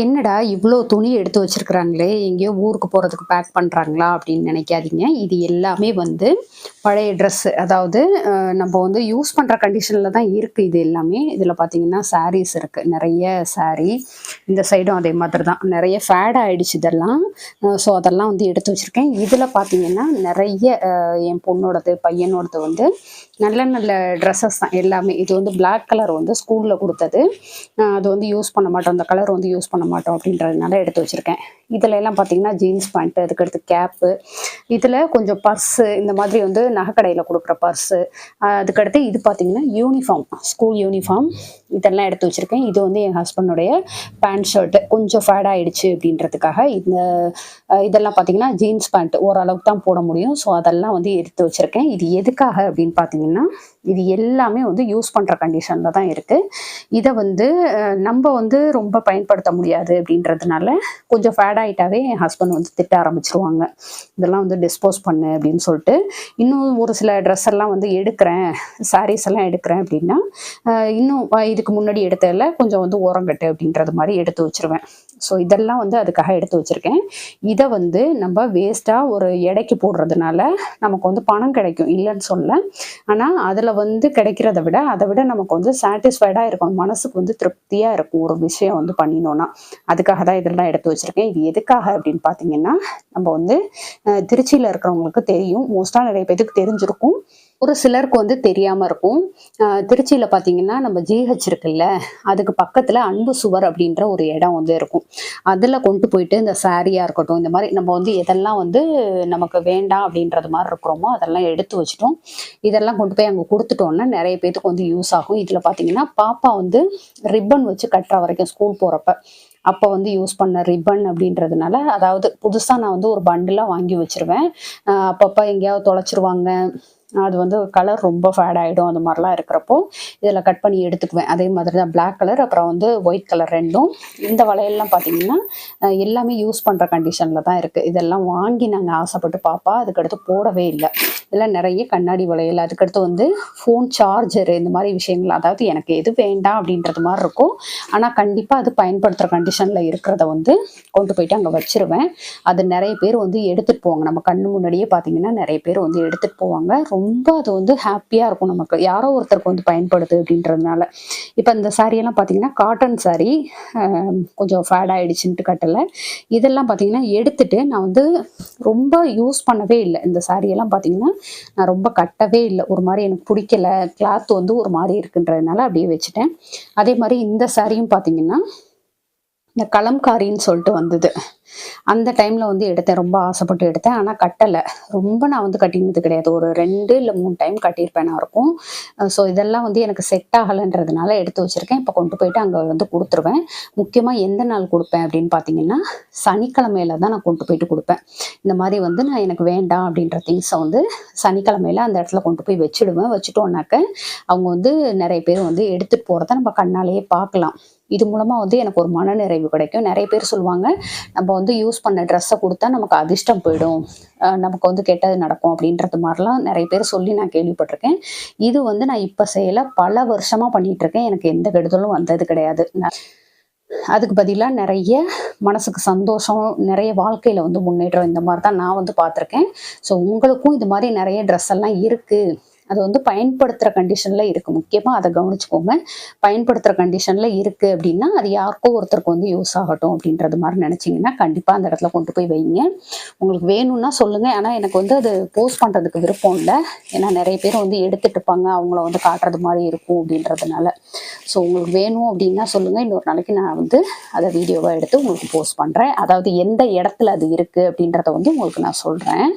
என்னடா இவ்வளோ துணி எடுத்து வச்சிருக்கிறாங்களே? எங்கேயோ ஊருக்கு போகிறதுக்கு பேக் பண்ணுறாங்களா அப்படின்னு நினைக்காதீங்க. இது எல்லாமே வந்து பழைய ட்ரெஸ்ஸு அதாவது நம்ம வந்து யூஸ் பண்ணுற கண்டிஷனில் தான் இருக்குது இது எல்லாமே. இதில் பார்த்தீங்கன்னா சாரீஸ் இருக்குது நிறைய சாரீ இந்த சைடும் அதே மாதிரி தான். நிறைய ஃபேட் ஆகிடுச்சு இதெல்லாம். ஸோ அதெல்லாம் வந்து எடுத்து வச்சுருக்கேன். இதில் பார்த்தீங்கன்னா நிறைய என் பொண்ணோடது பையனோடது வந்து நல்ல நல்ல ட்ரெஸ்ஸஸ் தான் எல்லாமே. இது வந்து பிளாக் கலர் வந்து ஸ்கூலில் கொடுத்தது. அது வந்து யூஸ் பண்ண மாட்டோம். அந்த கலர் வந்து யூஸ் பண்ண மாட்டோம் அப்படின்றதுனால எடுத்து வச்சுருக்கேன். இதில் எல்லாம் பார்த்தீங்கன்னா ஜீன்ஸ் பேண்ட்டு அதுக்கடுத்து கேப்பு இதில் கொஞ்சம் பர்ஸு இந்த மாதிரி வந்து நகைக்கடையில் கொடுக்குற பர்ஸு. அதுக்கடுத்து இது பார்த்தீங்கன்னா யூனிஃபார்ம் ஸ்கூல் யூனிஃபார்ம் இதெல்லாம் எடுத்து வச்சுருக்கேன். இது வந்து என் ஹஸ்பண்டுடைய பேண்ட் ஷர்ட்டு கொஞ்சம் ஃபேட் ஆகிடுச்சு அப்படின்றதுக்காக இந்த இதெல்லாம் பார்த்தீங்கன்னா ஜீன்ஸ் பேண்ட் ஓரளவுக்கு தான் போட முடியும். ஸோ அதெல்லாம் வந்து எடுத்து வச்சுருக்கேன். இது எதுக்காக அப்படின்னு பார்த்தீங்கன்னா இது எல்லாமே வந்து யூஸ் பண்ணுற கண்டிஷனில் தான் இருக்குது இதை வந்து நம்ம வந்து ரொம்ப பயன்படுத்த முடியாது அப்படின்றதுனால கொஞ்சம் ஃபேட் ஆகிட்டாவே என் ஹஸ்பண்ட் வந்து திட்ட ஆரம்பிச்சிருவாங்க. இதெல்லாம் வந்து டிஸ்போஸ் பண்ணு அப்படின்னு சொல்லிட்டு இன்னும் ஒரு சில ட்ரெஸ் எல்லாம் வந்து எடுக்கிறேன். சாரீஸ் எல்லாம் எடுக்கிறேன் அப்படின்னா இன்னும் இதுக்கு முன்னாடி எடுத்ததில் கொஞ்சம் வந்து ஓரங்கட்டு அப்படின்றது மாதிரி எடுத்து வச்சிருவேன். ஸோ இதெல்லாம் வந்து அதுக்காக எடுத்து வச்சுருக்கேன். இதை வந்து நம்ம வேஸ்ட்டாக ஒரு எடைக்கு போடுறதுனால நமக்கு வந்து பணம் கிடைக்கும். இல்லைன்னு சொல்ல ஆனால் அதில் வந்து கிடைக்கிறத விட அதை விட நமக்கு வந்து சாட்டிஸ்ஃபைடாக இருக்கும் மனசுக்கு வந்து திருப்தியாக இருக்கும் ஒரு விஷயம் வந்து பண்ணினோன்னா அதுக்காக தான் இதெல்லாம் எடுத்து வச்சுருக்கேன். இது எதுக்காக அப்படின்னு பார்த்தீங்கன்னா நம்ம வந்து திரு திருச்சியில் இருக்கிறவங்களுக்கு தெரியும். மோஸ்ட்டாக நிறைய பேருக்கு தெரிஞ்சிருக்கும். ஒரு சிலருக்கு வந்து தெரியாமல் இருக்கும். திருச்சியில் பார்த்தீங்கன்னா நம்ம ஜிஹெச் இருக்குல்ல அதுக்கு பக்கத்தில் அன்பு சுவர் அப்படின்ற ஒரு இடம் வந்து இருக்கும். அதில் கொண்டு போயிட்டு இந்த சாரியாக இருக்கட்டும் இந்த மாதிரி நம்ம வந்து எதெல்லாம் வந்து நமக்கு வேண்டாம் அப்படின்றது மாதிரி இருக்கிறோமோ அதெல்லாம் எடுத்து வச்சிட்டோம். இதெல்லாம் கொண்டு போய் அங்கே கொடுத்துட்டோம்னா நிறைய பேத்துக்கு வந்து யூஸ் ஆகும். இதில் பார்த்தீங்கன்னா பாப்பா வந்து ரிப்பன் வச்சு கட்டுற வரைக்கும் ஸ்கூல் போகிறப்ப அப்போ வந்து யூஸ் பண்ண ரிப்பன் அப்படின்றதுனால அதாவது புதுசாக நான் வந்து ஒரு பண்டிலாக வாங்கி வச்சிருவேன். அப்பப்போ எங்கேயாவது தொலைச்சிருவாங்க. அது வந்து கலர் ரொம்ப ஃபேட் ஆகிடும் அந்த மாதிரிலாம் இருக்கிறப்போ இதில் கட் பண்ணி எடுத்துக்குவேன். அதே மாதிரி தான் பிளாக் கலர் அப்புறம் வந்து ஒயிட் கலர் ரெண்டும். இந்த வளையல்லாம் பார்த்தீங்கன்னா எல்லாமே யூஸ் பண்ணுற கண்டிஷனில் தான் இருக்குது இதெல்லாம் வாங்கி நாங்கள் ஆசைப்பட்டு பாப்பா அதுக்கடுத்து போடவே இல்லை. இதெல்லாம் நிறைய கண்ணாடி வளையல் அதுக்கடுத்து வந்து ஃபோன் சார்ஜரு இந்த மாதிரி விஷயங்கள். அதாவது எனக்கு எது வேண்டாம் அப்படின்றது மாதிரி இருக்கும். ஆனால் கண்டிப்பாக அது பயன்படுத்துகிற கண்டிஷனில் இருக்கிறத வந்து கொண்டு போயிட்டு அங்கே வச்சிருவேன். அது நிறைய பேர் வந்து எடுத்துகிட்டு போவாங்க. நம்ம கண்ணு முன்னாடியே பார்த்தீங்கன்னா நிறைய பேர் வந்து எடுத்துகிட்டு போவாங்க. ரொம்ப ரொம்ப அது வந்து ஹாப்பியாக இருக்கும் நமக்கு. யாரோ ஒருத்தருக்கு வந்து பயன்படுது அப்படின்றதுனால. இப்போ இந்த சாரியெல்லாம் பார்த்தீங்கன்னா காட்டன் saree கொஞ்சம் ஃபேட் ஆகிடுச்சின்ட்டு கட்டலை. இதெல்லாம் பார்த்தீங்கன்னா எடுத்துட்டு நான் வந்து ரொம்ப யூஸ் பண்ணவே இல்லை. இந்த சாரியெல்லாம் பார்த்தீங்கன்னா நான் ரொம்ப கட்டவே இல்லை. ஒரு மாதிரி எனக்கு பிடிக்கல. கிளாத் வந்து ஒரு மாதிரி இருக்குன்றதுனால அப்படியே வச்சுட்டேன். அதே மாதிரி இந்த சாரியும் பார்த்தீங்கன்னா இந்த கலம்காரின்னு சொல்லிட்டு வந்தது. அந்த டைமில் வந்து எடுத்தேன். ரொம்ப ஆசைப்பட்டு எடுத்தேன். ஆனால் கட்டலை. ரொம்ப நான் வந்து கட்டினது கிடையாது. ஒரு ரெண்டு இல்லை மூணு டைம் கட்டியிருப்பேன் நான் இருக்கும். ஸோ இதெல்லாம் வந்து எனக்கு செட் ஆகலைன்றதுனால எடுத்து வச்சுருக்கேன். இப்போ கொண்டு போயிட்டு அங்கே வந்து கொடுத்துருவேன். முக்கியமாக எந்த நாள் கொடுப்பேன் அப்படின்னு பார்த்தீங்கன்னா சனிக்கிழமையில தான் நான் கொண்டு போயிட்டு கொடுப்பேன். இந்த மாதிரி வந்து நான் எனக்கு வேண்டாம் அப்படின்ற திங்ஸை வந்து சனிக்கிழமையில அந்த இடத்துல கொண்டு போய் வச்சுடுவேன். வச்சுட்டோன்னாக்க அவங்க வந்து நிறைய பேர் வந்து எடுத்துகிட்டு போகிறத நம்ம கண்ணாலேயே பார்க்கலாம். இது மூலமாக வந்து எனக்கு ஒரு மனநிறைவு கிடைக்கும். நிறைய பேர் சொல்லுவாங்க நம்ம வந்து யூஸ் பண்ண ட்ரெஸ்ஸை கொடுத்தா நமக்கு அதிர்ஷ்டம் போயிடும். நமக்கு வந்து கெட்டது நடக்கும் அப்படின்றது மாதிரிலாம் நிறைய பேர் சொல்லி நான் கேள்விப்பட்டிருக்கேன். இது வந்து நான் இப்போ செய்யலை பல வருஷமாக பண்ணிட்டு இருக்கேன் எனக்கு எந்த கெடுதலும் வந்தது கிடையாது. அதுக்கு பதிலாக நிறைய மனசுக்கு சந்தோஷம் நிறைய வாழ்க்கையில் வந்து முன்னேற்றம் இந்த மாதிரி தான் நான் வந்து பார்த்துருக்கேன். ஸோ உங்களுக்கும் இது மாதிரி நிறைய ட்ரெஸ் எல்லாம் இருக்குது அது வந்து பயன்படுத்துகிற கண்டிஷனில் இருக்குது முக்கியமாக அதை கவனிச்சுக்கோங்க. பயன்படுத்துகிற கண்டிஷனில் இருக்குது அப்படின்னா அது யாருக்கோ ஒருத்தருக்கு வந்து யூஸ் ஆகட்டும் அப்படின்றது மாதிரி நினச்சிங்கன்னா கண்டிப்பாக அந்த இடத்துல கொண்டு போய் வைங்க. உங்களுக்கு வேணும்னா சொல்லுங்கள் ஆனால் எனக்கு வந்து அது போஸ்ட் பண்ணுறதுக்கு விருப்பம் இல்லை. ஏன்னா நிறைய பேர் வந்து எடுத்துட்டு இருப்பாங்க. அவங்கள வந்து காட்டுறது மாதிரி இருக்கும் அப்படின்றதுனால. ஸோ உங்களுக்கு வேணும் அப்படின்னா சொல்லுங்கள் இன்னொரு நாளைக்கு நான் வந்து அதை வீடியோவாக எடுத்து உங்களுக்கு போஸ்ட் பண்ணுறேன் அதாவது எந்த இடத்துல அது இருக்குது அப்படின்றத வந்து உங்களுக்கு நான் சொல்கிறேன்